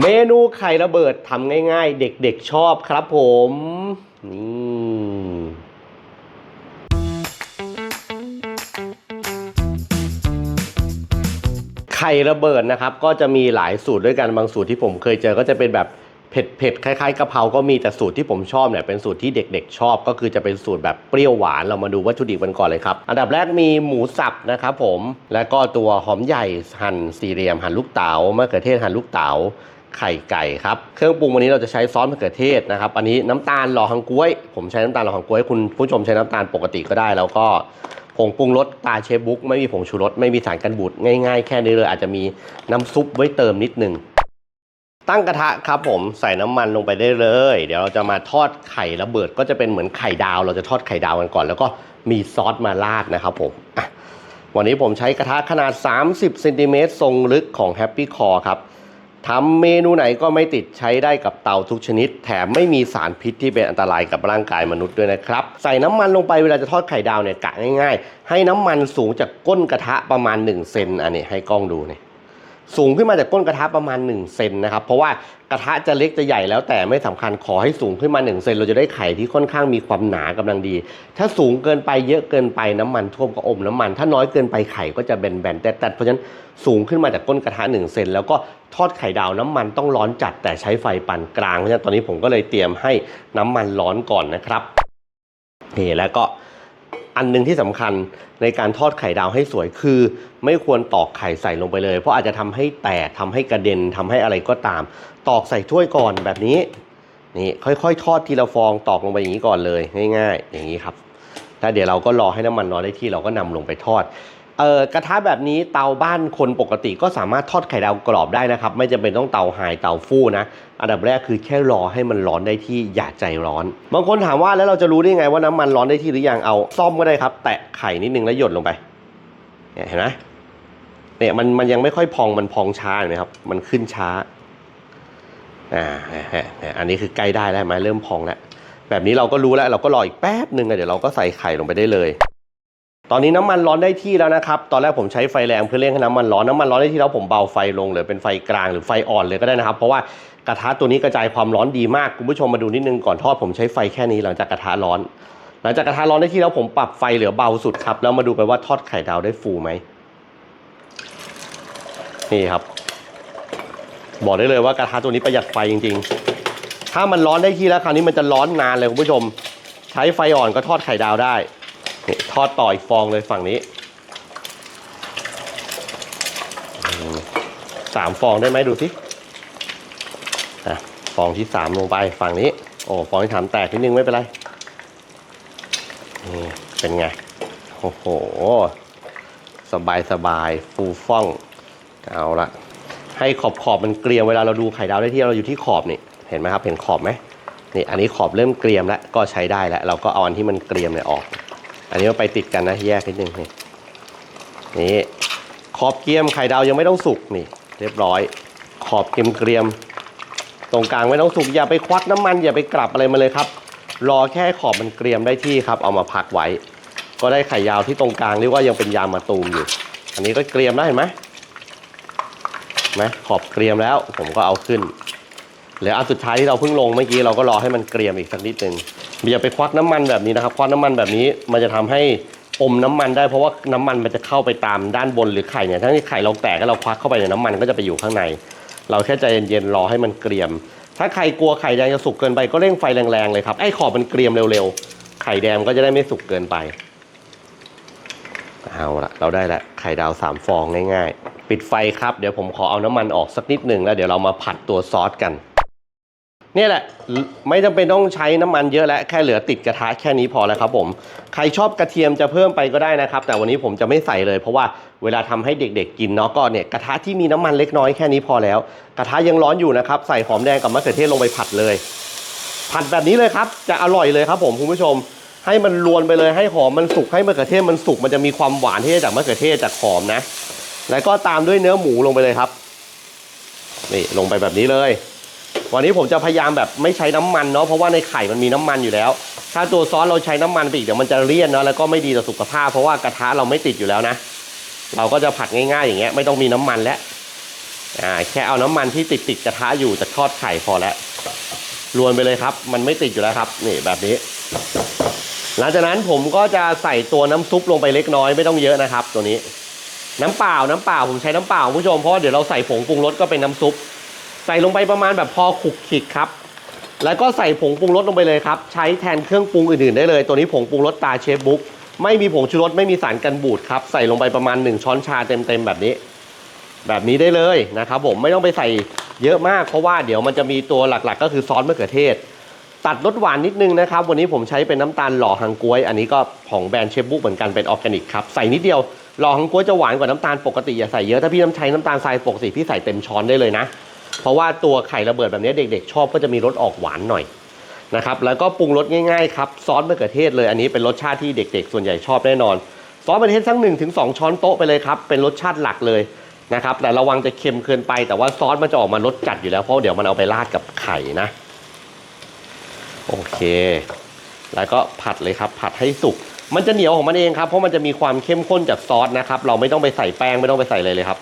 เมนูไข่ระเบิดทำง่ายๆ เด็กๆชอบครับผม นี่ไข่ระเบิดนะครับ ก็จะมีหลายสูตรด้วยกันบางสูตรที่ผมเคยเจอก็จะเป็นแบบเผ็ดๆคล้ายๆกะเพราก็มีแต่สูตรที่ผมชอบเนี่ยเป็นสูตรที่เด็กๆ ชอบก็คือจะเป็นสูตรแบบเปรี้ยวหวานเรามาดูวัตถุดิบกันก่อนเลยครับ อันดับแรกมีหมูสับนะครับผมแล้วก็ตัวหอมใหญ่หั่นสี่เหลี่ยมหั่นลูกเต๋ามะเขือเทศหั่นลูกเต๋า ไข่ไก่ครับ เครื่องปรุงวันนี้เราจะใช้ซอสมะเขือเทศนะครับ อันนี้น้ำตาลหล่อฮังก้วย ผมใช้น้ำตาลหล่อฮังก้วย คุณผู้ชมใช้น้ำตาลปกติก็ได้ แล้วก็ผงปรุงรสตาเชฟบุ๊กไม่มีผงชูรส ไม่มีสารกันบูดง่ายๆ แค่นี้เลยอาจจะมีน้ำซุปไว้เติมนิดนึง ตั้งกระทะครับผมใส่น้ำมันลงไปได้เลย เดี๋ยวเราจะมาทอดไข่ระเบิดก็จะเป็นเหมือนไข่ดาว เราจะทอดไข่ดาวกันก่อน แล้วก็มีซอสมาราดนะครับผมอะวันนี้ผมใช้กระทะขนาด 30เซนติเมตรทรงลึกของ Happy Core ครับ ทำเมนูไหนก็ไม่ติดใช้ได้กับเตาทุกชนิด แถมไม่มีสารพิษที่เป็นอันตรายกับร่างกายมนุษย์ด้วยนะครับ ใส่น้ำมันลงไปเวลาจะทอดไข่ดาวเนี่ยกะง่ายๆ ให้น้ำมันสูงจากก้นกระทะประมาณ1เซนอันนี้ให้กล้องดูเนี่ย สูงขึ้นมาจากก้นกระทะประมาณ1เซนนะครับเพราะว่ากระทะจะเล็กจะใหญ่แล้วแต่ไม่สำคัญขอให้สูงขึ้นมา1เซนเราจะได้ไข่ที่ค่อนข้างมีความหนากำลังดี ถ้าสูงเกินไปเยอะเกินไปน้ำมันท่วมก็อมน้ำมัน ถ้าน้อยเกินไปไข่ก็จะแบนๆแต่แต่เพราะฉะนั้นสูงขึ้นมาจากก้นกระทะ1เซนแล้วก็ทอดไข่ดาวน้ำมันต้องร้อนจัดแต่ใช้ไฟปานกลางเพราะฉะนั้นตอนนี้ผมก็เลยเตรียมให้น้ำมันร้อนก่อนนะครับนี่แล้วก็ อันหนึงที่สำคัญในการทอดไข่ดาวให้สวยคือ ไม่ควรตอกไข่ใส่ลงไปเลย เพราะอาจจะทำให้แตกทำให้กระเด็นทำให้อะไรก็ตาม ตอกใส่ถ้วยก่อนแบบนี้นี่ค่อยๆ ทอดทีละฟองตอกลงไปอย่างนี้ก่อนเลยง่ายๆ อย่างนี้ครับถ้าเดี๋ยวเราก็รอให้น้ำมันร้อนได้ที่เราก็นำลงไปทอด เอ่อกระทะแบบนี้เตาบ้านคนปกติก็สามารถทอดไข่ดาวกรอบได้นะครับ ไม่จำเป็นต้องเตาไฮเตาฟู่นะ อันดับแรกคือแค่รอให้มันร้อนได้ที่อย่าใจร้อน บางคนถามว่าแล้วเราจะรู้ได้ไงว่าน้ำมันร้อนได้ที่หรือยังเอาซ่อมก็ได้ครับ แตะไข่นิดนึงแล้วหยดลงไปเนี่ยเห็นไหมเนี่ยมันมันยังไม่ค่อยพองมันพองช้าเห็นไหมครับ มันขึ้นช้าอ่าอันนี้คือใกล้ได้แล้วไหมเริ่มพองแล้วแบบนี้เราก็รู้แล้วเราก็รออีกแป๊บหนึ่งอะเดี๋ยวเราก็ใส่ไข่ลงไปได้เลย ตอนนี้น้ำมันร้อนได้ที่แล้วนะครับ ตอนแรกผมใช้ไฟแรงเพื่อเร่งให้น้ำมันร้อนน้ำมันร้อนได้ที่แล้วผมเบาไฟลงเหลือเป็นไฟกลางหรือไฟอ่อนเลยก็ได้นะครับ เพราะว่ากระทะตัวนี้กระจายความร้อนดีมากคุณผู้ชมมาดูนิดนึงก่อนทอดผมใช้ไฟแค่นี้หลังจากกระทะร้อน หลังจากกระทะร้อนได้ที่แล้วผมปรับไฟเหลือเบาสุดครับแล้วมาดูกันว่าทอดไข่ดาวได้ฟูไหมนี่ครับ บอกได้เลยว่ากระทะตัวนี้ประหยัดไฟจริง ๆ ถ้ามันร้อนได้ที่แล้วคราวนี้มันจะร้อนนานเลยคุณผู้ชม ใช้ไฟอ่อนก็ทอดไข่ดาวได้ นี่ทอดต่ออีกฟองเลยฝั่งนี้สามฟองได้ไหมดูสิฟองที่สามลงไปฝั่งนี้ โอ้ฟองที่สามแตกนิดนึงไม่เป็นไรนี่เป็นไง โอ้โห สบายสบายฟูฟ่อง เอาละให้ขอบขอบมันเกรียมเวลาเราดูไข่ดาวได้ที่เราอยู่ที่ขอบนี่ เห็นไหมครับ เห็นขอบไหมนี่อันนี้ขอบเริ่มเกรียมแล้วก็ใช้ได้แล้ว เราก็เอาอันที่มันเกรียมเนี่ยออก อันนี้มันไปติดกันนะแยกนิดนึงนี่นี่ขอบเกรียมไข่ดาวยังไม่ต้องสุกนี่ เรียบร้อย ขอบเกรียมเกรียมตรงกลางไม่ต้องสุกอย่าไปควักน้ำมันอย่าไปกลับอะไรมาเลยครับ รอแค่ขอบมันเกรียมได้ที่ครับ เอามาพักไว้ ก็ได้ไข่ยาวที่ตรงกลางเรียกว่ายังเป็นยางมะตูมอยู่ อันนี้ก็เกรียมแล้วเห็นไหมไหมขอบเกรียมแล้วผมก็เอาขึ้นเหลืออันสุดท้ายที่เราเพิ่งลงเมื่อกี้เราก็รอให้มันเกรียมอีกสักนิดนึง อย่าไปควักน้ำมันแบบนี้นะครับควักน้ำมันแบบนี้มันจะทำให้อมน้ำมันได้เพราะว่าน้ำมันมันจะเข้าไปตามด้านบนหรือไข่เนี่ยถ้าที่ไข่เราแตกก็เราควักเข้าไปในยน้ำมันก็จะไปอยู่ข้างใน เราแค่ใจเย็นๆรอให้มันเกรียม ถ้าใครกลัวไข่แดงจะสุกเกินไปก็เร่งไฟแรงๆเลยครับไอ้ขอบมันเกรียมเร็วๆไข่แดงก็จะได้ไม่สุกเกินไปเอาละเราได้ละไข่ดาวสามฟองง่ายๆ ปิดไฟครับเดี๋ยวผมขอเอาน้ำมันออกสักนิดหนึ่งแล้วเดี๋ยวเรามาผัดตัวซอสกัน นี่แหละไม่จำเป็นต้องใช้น้ำมันเยอะแล้วแค่เหลือติดกระทะแค่นี้พอแล้วครับผมใครชอบกระเทียมจะเพิ่มไปก็ได้นะครับ แต่วันนี้ผมจะไม่ใส่เลย เพราะว่าเวลาทำให้เด็กๆกินเนาะก็เนี่ยกระทะที่มีน้ำมันเล็กน้อยแค่นี้พอแล้ว กระทะยังร้อนอยู่นะครับใส่หอมแดงกับมะเขือเทศลงไปผัดเลย ผัดแบบนี้เลยครับ จะอร่อยเลยครับผมคุณผู้ชม ให้มันรวนไปเลยให้หอมมันสุกให้มะเขือเทศมันสุกมันจะมีความหวานที่จากมะเขือเทศจากหอมนะ แล้วก็ตามด้วยเนื้อหมูลงไปเลยครับนี่ลงไปแบบนี้เลย วันนี้ผมจะพยายามแบบไม่ใช้น้ำมันเนาะเพราะว่าในไข่มันมีน้ำมันอยู่แล้ว ถ้าตัวซอสเราใช้น้ำมันไปอีกเดี๋ยวมันจะเลี่ยนเนาะแล้วก็ไม่ดีต่อสุขภาพ เพราะว่ากระทะเราไม่ติดอยู่แล้วนะ เราก็จะผัดง่ายๆอย่างเงี้ยไม่ต้องมีน้ำมันแล้วอ่าแค่เอาน้ำมันที่ติดติดๆกระทะอยู่จะทอดไข่พอแล้วรวนไปเลยครับ มันไม่ติดอยู่แล้วครับนี่แบบนี้ หลังจากนั้นผมก็จะใส่ตัวน้ำซุปลงไปเล็กน้อยไม่ต้องเยอะนะครับ ตัวนี้ น้ำเปล่าน้ำเปล่าผมใช้น้ำเปล่าคุณผู้ชมเพราะเดี๋ยวเราใส่ผงปรุงรสก็เป็นน้ำซุป ใส่ลงไปประมาณแบบพอขุกขิกครับ แล้วก็ใส่ผงปรุงรสลงไปเลยครับ ใช้แทนเครื่องปรุงอื่นๆได้เลย ตัวนี้ผงปรุงรสตาเชฟบุ๊กไม่มีผงชูรสไม่มีสารกันบูดครับ ใส่ลงไปประมาณ 1 ช้อนชาเต็มๆแบบนี้ แบบนี้ได้เลยนะครับผมไม่ต้องไปใส่เยอะมาก เพราะว่าเดี๋ยวมันจะมีตัวหลักๆ ก็คือซอสมะเขือเทศ ตัดรสหวานนิดนึงนะครับ วันนี้ผมใช้เป็นน้ำตาลหล่อฮังกล้วย อันนี้ก็ของแบรนด์เชฟบุ๊กเหมือนกันเป็นออร์แกนิกครับใส่นิดเดียวหล่อฮังกล้วยจะหวานกว่าน้ำตาลปกติอย่าใส่เยอะถ้าพี่น้ำใช้น้ำตาลทรายปกติพี่ใส่เต็มช้อนได้เลยนะ เพราะว่าตัวไข่ระเบิดแบบนี้เด็กๆ ชอบก็จะมีรสออกหวานหน่อยนะครับแล้วก็ปรุงรสง่ายๆครับซอสมะเขือเทศเลยอันนี้เป็นรสชาติที่เด็ก ๆ ส่วนใหญ่ชอบแน่นอนซอสมะเขือเทศสักหนึ่งถึงสองช้อนโต๊ะไปเลยครับเป็นรสชาติหลักเลยนะครับแต่ระวังจะเค็มเกินไปแต่ว่าซอสมันจะออกมารสจัดอยู่แล้วเพราะเดี๋ยวมันเอาไปราดกับไข่นะโอเค แล้วก็ผัดเลยครับ ผัดให้สุก มันจะเหนียวของมันเองครับ เพราะมันจะมีความเข้มข้นจากซอสนะครับ เราไม่ต้องไปใส่แป้งไม่ต้องไปใส่เลยเลยครับ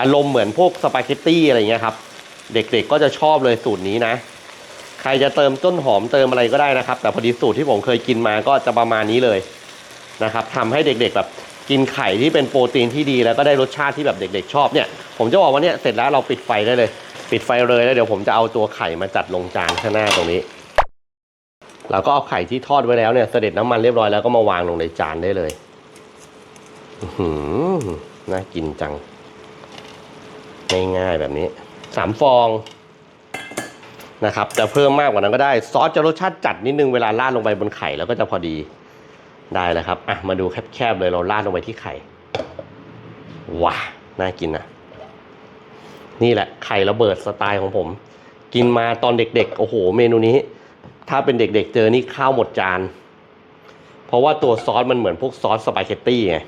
อารมณ์เหมือนพวกสปาเกตตี้อะไรเงี้ยครับ เด็กๆก็จะชอบเลยสูตรนี้นะ ใครจะเติมต้นหอมเติมอะไรก็ได้นะครับ แต่พอดีสูตรที่ผมเคยกินมาก็จะประมาณนี้เลยนะครับทำให้เด็กๆแบบกินไข่ที่เป็นโปรตีนที่ดีแล้วก็ได้รสชาติที่แบบเด็ก ๆ ชอบเนี่ยผมจะบอกว่าเนี่ยเสร็จแล้วเราปิดไฟได้เลย ปิดไฟเลยแล้วเดี๋ยวผมจะเอาตัวไข่มาจัดลงจานข้างหน้าตรงนี้เราก็เอาไข่ที่ทอดไว้แล้วเนี่ยเสด็จน้ำมันเรียบร้อยแล้วก็มาวางลงในจานได้เลยหือน่ากินจัง ง่ายๆแบบนี้สามฟองนะครับจะเพิ่มมากกว่านั้นก็ได้ซอสจะรสชาติจัดนิดนึงเวลาราดลงไปบนไข่แล้วก็จะพอดีได้แล้วครับอะมาดูแคบๆเลยเราราดลงไปที่ไข่ว้าน่ากินนะนี่แหละไข่ระเบิดสไตล์ของผม กินมาตอนเด็กๆ โอ้โห เมนูนี้ ถ้าเป็นเด็กๆเจอนี่ข้าวหมดจาน เพราะว่าตัวซอสมันเหมือนพวกซอสสปาเกตตี้ไง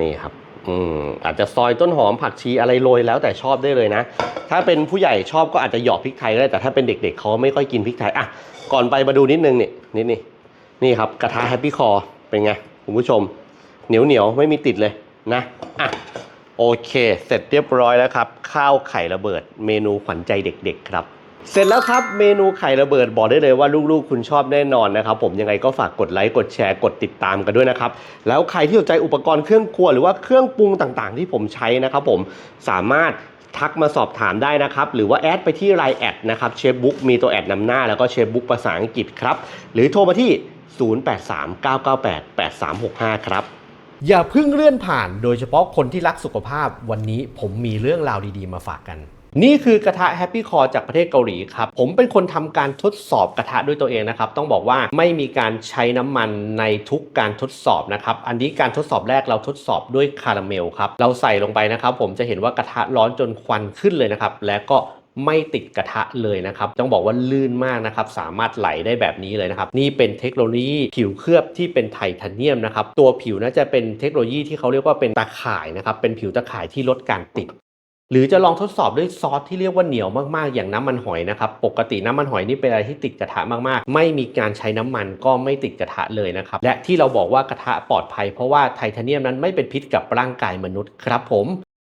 นี่ครับ อืมอาจจะซอยต้นหอมผักชีอะไรโรยแล้วแต่ชอบได้เลยนะ ถ้าเป็นผู้ใหญ่ชอบก็อาจจะหยอกพริกไทยก็ได้แต่ถ้าเป็นเด็กๆเขาไม่ค่อยกินพริกไทยอะก่อนไปมาดูนิดนึงนี่นิดนี่นี่ครับกระทะแฮปปี้คอเป็นไงคุณผู้ชม เหนียวเหนียวไม่มีติดเลยนะอะโอเค เสร็จเรียบร้อยแล้วครับ ข้าวไข่ระเบิดเมนูขวัญใจเด็ก ๆ ครับ เสร็จแล้วครับเมนูไข่ระเบิดบอกได้เลยว่าลูกๆ คุณชอบแน่นอนนะครับผมยังไงก็ฝากกดไลค์กดแชร์กดติดตามกันด้วยนะครับแล้วใครที่สนใจอุปกรณ์เครื่องครัวหรือว่าเครื่องปรุงต่างๆ ที่ผมใช้นะครับผมสามารถทักมาสอบถามได้นะครับ หรือว่าแอดไปที่ไลน์แอดนะครับเชฟบุ๊กมีตัวแอดนำหน้าแล้วก็เชฟบุ๊กภาษาอังกฤษครับ หรือโทรมาที่ 0839988365 ครับ อย่าเพิ่งเลื่อนผ่านโดยเฉพาะคนที่รักสุขภาพวันนี้ผมมีเรื่องราวดีๆมาฝากกัน นี่คือกระทะ Happy Core จากประเทศเกาหลีครับ ผมเป็นคนทำการทดสอบกระทะด้วยตัวเองนะครับ ต้องบอกว่าไม่มีการใช้น้ำมันในทุกการทดสอบนะครับ อันนี้การทดสอบแรกเราทดสอบด้วยคาราเมลครับ เราใส่ลงไปนะครับ ผมจะเห็นว่ากระทะร้อนจนควันขึ้นเลยนะครับ และก็ไม่ติดกระทะเลยนะครับ ต้องบอกว่าลื่นมากนะครับ สามารถไหลได้แบบนี้เลยนะครับ นี่เป็นเทคโนโลยีผิวเคลือบที่เป็นไทเทเนียมนะครับ ตัวผิวน่าจะเป็นเทคโนโลยีที่เขาเรียกว่าเป็นตาข่ายนะครับ เป็นผิวตาข่ายที่ลดการติด หรือจะลองทดสอบด้วยซอสที่เรียกว่าเหนียวมากๆ อย่างน้ำมันหอยนะครับ ปกติน้ำมันหอยนี่เป็นอะไรที่ติดกระทะมากๆ ไม่มีการใช้น้ำมันก็ไม่ติดกระทะเลยนะครับ และที่เราบอกว่ากระทะปลอดภัยเพราะว่าไทเทเนียมนั้นไม่เป็นพิษกับร่างกายมนุษย์ครับผม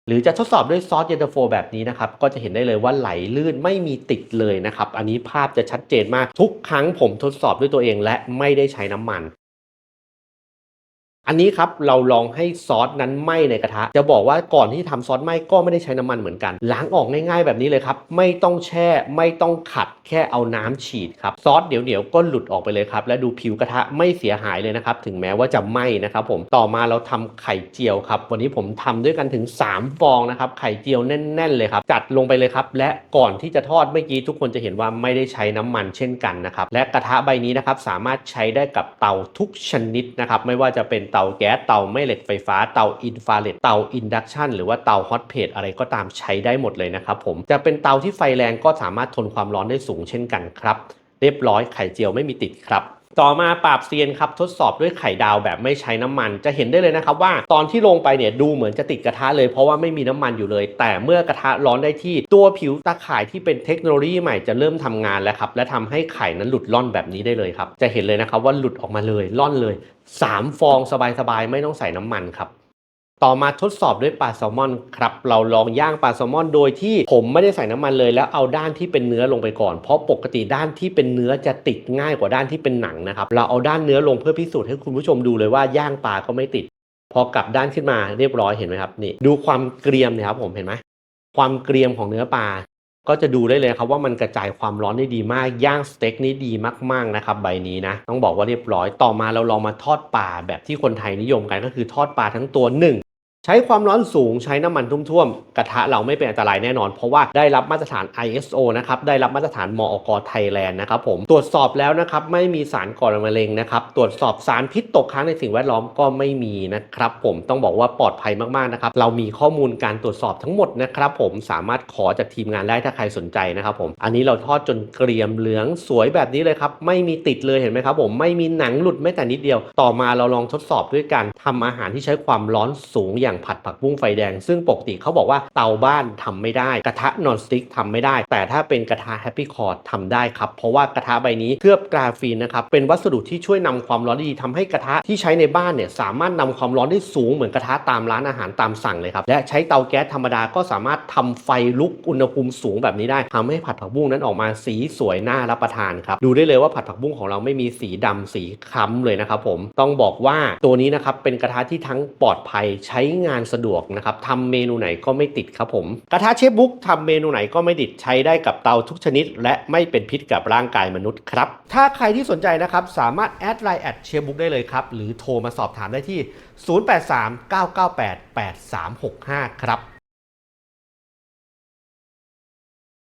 หรือจะทดสอบด้วยซอสเย็นตาโฟแบบนี้นะครับ ก็จะเห็นได้เลยว่าไหลลื่นไม่มีติดเลยนะครับ อันนี้ภาพจะชัดเจนมากทุกครั้งผมทดสอบด้วยตัวเอง และไม่ได้ใช้น้ำมัน อันนี้ครับเราลองให้ซอสนั้นไหม้ในกระทะ จะบอกว่าก่อนที่ทำซอสไหม้ก็ไม่ได้ใช้น้ำมันเหมือนกัน ล้างออกง่ายๆแบบนี้เลยครับ ไม่ต้องแช่ไม่ต้องขัดแค่เอาน้ำฉีดครับซอสเดี๋ยวๆก็หลุดออกไปเลยครับ และดูผิวกระทะไม่เสียหายเลยนะครับ ถึงแม้ว่าจะไหม้นะครับผมต่อมาเราทำไข่เจียวครับ วันนี้ผมทำด้วยกันถึง 3 ฟองนะครับไข่เจียวแน่น ๆ เลยครับจัดลงไปเลยครับและก่อนที่จะทอดเมื่อกี้ทุกคนจะเห็นว่าไม่ได้ใช้น้ำมันเช่นกันนะครับและกระทะใบนี้นะครับสามารถใช้ได้กับเตาทุกชนิดนะครับไม่ว่าจะเป็นเตาแก๊สเตาแม่เหล็กไฟฟ้าเตาอินฟราเรดเตาอินดักชันหรือว่าเตาฮอตเพจอะไรก็ตามใช้ได้หมดเลยนะครับผมจะเป็นเตาที่ไฟแรงก็สามารถทนความร้อนได้สูงเช่นกันครับ เรียบร้อยไข่เจียวไม่มีติดครับ ต่อมาปราบเซียนครับทดสอบด้วยไข่ดาวแบบไม่ใช้น้ำมัน จะเห็นได้เลยนะครับว่าตอนที่ลงไปเนี่ยดูเหมือนจะติดกระทะเลยเพราะว่าไม่มีน้ำมันอยู่เลย แต่เมื่อกระทะร้อนได้ที่ตัวผิวตาข่ายที่เป็นเทคโนโลยีใหม่จะเริ่มทำงานแล้วครับและทำให้ไข่นั้นหลุดล่อนแบบนี้ได้เลยครับจะเห็นเลยนะครับว่าหลุดออกมาเลยล่อนเลย 3 ฟองสบายๆไม่ต้องใส่น้ำมันครับ ต่อมาทดสอบด้วยปลาแซลมอนครับ เราลองย่างปลาแซลมอนโดยที่ผมไม่ได้ใส่น้ำมันเลย แล้วเอาด้านที่เป็นเนื้อลงไปก่อน เพราะปกติด้านที่เป็นเนื้อจะติดง่ายกว่าด้านที่เป็นหนังนะครับ เราเอาด้านเนื้อลงเพื่อพิสูจน์ให้คุณผู้ชมดูเลยว่าย่างปลาก็ไม่ติด พอกลับด้านขึ้นมาเรียบร้อยเห็นไหมครับนี่ดูความเกรียมนี่ยครับผมเห็นไหมความเกรียมของเนื้อปลาก็จะดูได้เลยครับว่ามันกระจายความร้อนได้ดีมากย่างสเต็กนี่ดีมากๆนะครับใบนี้นะต้องบอกว่าเรียบร้อยต่อมาเราลองมาทอดปลาแบบที่คนไทยนิยมกันก็คือทอดปลาทั้งตัวหนึ่ง ใช้ความร้อนสูงใช้น้ำมันท่วมๆ กระทะเราไม่เป็นอันตรายแน่นอน เพราะว่าได้รับมาตรฐาน ISO นะครับ ได้รับมาตรฐานมอกไทยแลนด์นะครับผม ตรวจสอบแล้วนะครับ ไม่มีสารก่อมะเร็งนะครับ ตรวจสอบสารพิษตกค้างในสิ่งแวดล้อมก็ไม่มีนะครับผม ต้องบอกว่าปลอดภัยมากๆ นะครับ เรามีข้อมูลการตรวจสอบทั้งหมดนะครับผม สามารถขอจากทีมงานได้ถ้าใครสนใจนะครับผม อันนี้เราทอดจนเกรียมเหลืองสวยแบบนี้เลยครับ ไม่มีติดเลยเห็นไหมครับผม ไม่มีหนังหลุดแม้แต่นิดเดียว ต่อมาเราลองทดสอบด้วยการทำอาหารที่ใช้ความร้อนสูงอย่างผัดผักบุ้งไฟแดง ซึ่งปกติเขาบอกว่าเตาบ้านทำไม่ได้ กระทะนอนสติ๊กทำไม่ได้ แต่ถ้าเป็นกระทะแฮปปี้คอร์ดทำได้ครับ เพราะว่ากระทะใบนี้เคลือบกราฟีนนะครับเป็นวัสดุที่ช่วยนำความร้อนดีทำให้กระทะที่ใช้ในบ้านเนี่ยสามารถนำความร้อนได้สูงเหมือนกระทะตามร้านอาหารตามสั่งเลยครับและใช้เตาแก๊สธรรมดาก็สามารถทำไฟลุกอุณหภูมิสูงแบบนี้ได้ทำให้ผัดผักบุ้งนั้นออกมาสีสวยน่ารับประทานครับดูได้เลยว่าผัดผักบุ้งของเราไม่มีสีดำสีคล้ำเลยนะครับผมต้องบอกว่าตัวนี้นะครับเป็นกระทะที่ทั้งปลอดภัยใช้งงานสะดวกนะครับทำเมนูไหนก็ไม่ติดครับผม กระทะเชฟบุ๊กทำเมนูไหนก็ไม่ติดใช้ได้กับเตาทุกชนิด และไม่เป็นพิษกับร่างกายมนุษย์ครับ ถ้าใครที่สนใจนะครับสามารถแอดไลน์แอดเชฟบุ๊กได้เลยครับ หรือโทรมาสอบถามได้ที่ 0839988365 ครับ